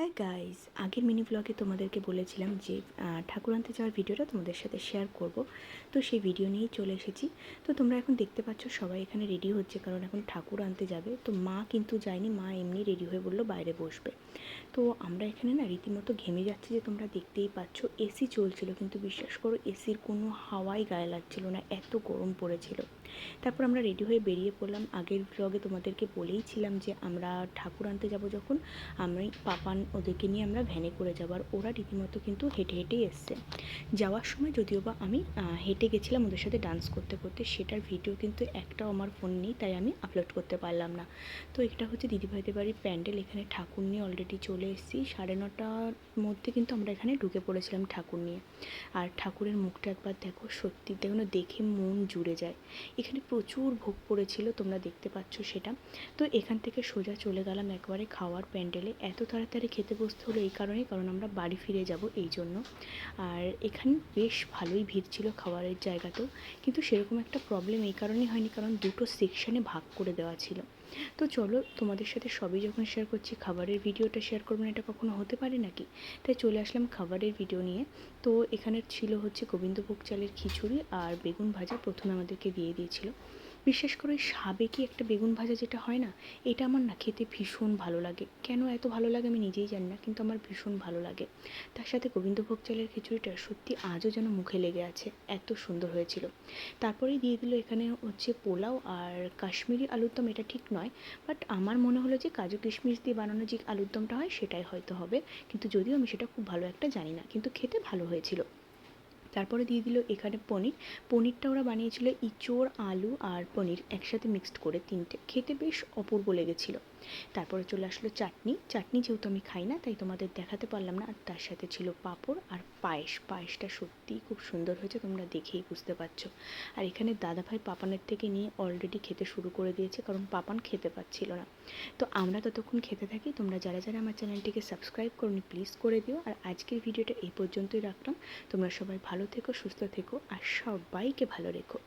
Hi guys আগের mini ব্লগে তোমাদেরকে বলেছিলাম যে ঠাকুর আনতে যাওয়ার ভিডিওটা তোমাদের সাথে শেয়ার করব। তো সেই ভিডিও নিয়েই চলে এসেছি। তো তোমরা এখন দেখতে পাচ্ছ সবাই এখানে রেডি হচ্ছে, কারণ এখন ঠাকুর আনতে যাবে। তো মা কিন্তু যায়নি, মা এমনি রেডি হয়ে বলল বাইরে বসবে। তো আমরা এখানে না রীতিমতো ঘেমে যাচ্ছি যে তোমরা দেখতেই পাচ্ছ এসি চলছিল। কিন্তু বিশ্বাস করো এসির কোনো হাওয়াই গায়ে লাগছিল না, এত গরম পড়েছিল। তারপর আমরা রেডি হয়ে বেরিয়ে পড়লাম। আগের ব্লগে তোমাদেরকে বলেইছিলাম যে, আমরা ঠাকুর আনতে যাব যখন। আমি, পাপান ওদেরকে নিয়ে আমরা ভ্যানে করে যাব আর ওরা রীতিমতো কিন্তু হেঁটে হেঁটেই এসছে। যাওয়ার সময় যদিও বা আমি হেঁটে গেছিলাম ওদের সাথে ডান্স করতে করতে, সেটার ভিডিও কিন্তু একটাও আমার ফোন নেই, তাই আমি আপলোড করতে পারলাম না। তো এটা হচ্ছে দিদিভাইদের বাড়ির প্যান্ডেল, এখানে ঠাকুর নিয়ে অলরেডি চলে এসেছি। সাড়ে নটার মধ্যে কিন্তু আমরা এখানে ঢুকে পড়েছিলাম ঠাকুর নিয়ে। আর ঠাকুরের মুখটা একবার দেখো, সত্যি দেখো দেখে মন জুড়ে যায়। এখানে প্রচুর ভোগ পড়েছিল, তোমরা দেখতে পাচ্ছ সেটা। তো এখান থেকে সোজা চলে গেলাম একবারে খাওয়ার প্যান্ডেলে। এত তাড়াতাড়ি খেতে বসতে হলো এই কারণেই, কারণ আমরা বাড়ি ফিরে যাব এই জন্য। আর এখানে বেশ ভালোই ভিড় ছিল খাবারের জায়গাতেও, কিন্তু সেরকম একটা প্রবলেম এই কারণেই হয়নি, কারণ দুটো সেকশানে ভাগ করে দেওয়া ছিল। তো চলো, তোমাদের সাথে সবই যখন শেয়ার করছি, খাবারের ভিডিওটা শেয়ার করব না, এটা কখনো হতে পারে নাকি? তাই চলে আসলাম খাবারের ভিডিও নিয়ে। তো এখানে ছিল হচ্ছে গোবিন্দভোগ চালের খিচুড়ি আর বেগুন ভাজা প্রথমে আমাদেরকে দিয়ে দিয়েছিল। বিশেষ করে সাবেকি একটা বেগুন ভাজা যেটা হয় না, এটা আমার না খেতে ভীষণ ভালো লাগে। কেন এত ভালো লাগে আমি নিজেই জানি না, কিন্তু আমার ভীষণ ভালো লাগে। তার সাথে গোবিন্দভোগ চালের খিচুড়িটা সত্যি আজও যেন মুখে লেগে আছে, এত সুন্দর হয়েছিল। তারপরেই দিয়ে দিল এখানে হচ্ছে পোলাও আর কাশ্মীরি আলুর দম, এটা ঠিক নয় বাট আমার মনে হলো যে কাজু কিশমিশ দিয়ে বানানো যে আলুর দমটা হয় সেটাই হয়তো হবে, কিন্তু যদিও আমি সেটা খুব ভালো একটা জানি না, কিন্তু খেতে ভালো হয়েছিল। তারপরে দিয়ে দিল এখানে পনির। পনিরটা ওরা বানিয়েছিল ইঁচড়, আলু আর পনির একসাথে মিক্সড করে তিনটে। খেতে বেশ অপূর্ব লেগেছিল। তারপরে চলে আসলো চাটনি। চাটনি যেহেতু আমি খাই না, তাই তোমাদের দেখাতে পারলাম না। আর তার সাথে ছিল পাঁপড় আর পায়েস। পায়েসটা সত্যিই খুব সুন্দর হয়েছে, তোমরা দেখেই বুঝতে পারছ। আর এখানে দাদাভাই পাপানের থেকে নিয়ে অলরেডি খেতে শুরু করে দিয়েছে, কারণ পাপান খেতে পাচ্ছিল না। তো আমরা ততক্ষণ খেতে থাকি। তোমরা যারা যারা আমার চ্যানেলটিকে সাবস্ক্রাইব করনি প্লিজ করে দিও। আর আজকের ভিডিওটা এই পর্যন্তই রাখলাম। তোমরা সবাই ভালো থেকো, সুস্থ থেকো, আর সবাইকে ভালো রেখো।